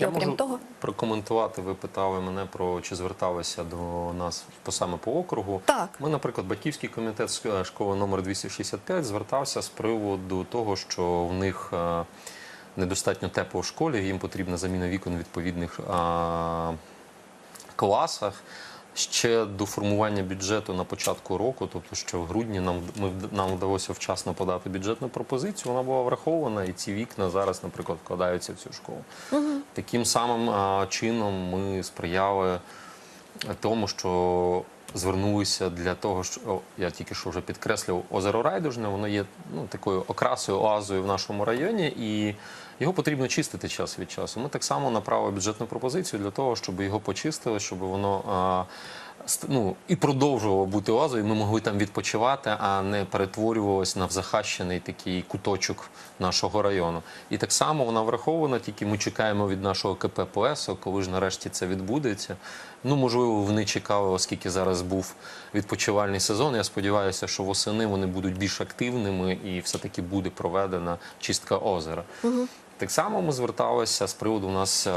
Я окрім можу того, прокоментувати. Ви питали мене про чи зверталися до нас по саме по округу. Так. Ми, наприклад, батьківський комітет школи номер 265 звертався з приводу того, що в них е, недостатньо тепло в школі, їм потрібна заміна вікон в відповідних а, класах. Ще до формування бюджету на початку року, тобто що в грудні нам ми нам вдалося вчасно подати бюджетну пропозицію. Вона була врахована, і ці вікна зараз, наприклад, вкладаються в цю школу. Таким самим а, чином ми сприяли тому, що звернулися для того, що о, я тільки що вже підкреслив озеро Райдужне, воно є ну, такою окрасою, оазою в нашому районі, і його потрібно чистити час від часу. Ми так само направили бюджетну пропозицію для того, щоб його почистили, щоб воно. Ну, і продовжувало бути оазою, ми могли там відпочивати, а не перетворювалося на захащений такий куточок нашого району. І так само вона врахована, тільки ми чекаємо від нашого КП коли ж нарешті це відбудеться. Ну, можливо, вони чекали, оскільки зараз був відпочивальний сезон. Я сподіваюся, що восени вони будуть більш активними і все-таки буде проведена чистка озера. Так само ми зверталися з приводу у нас. а,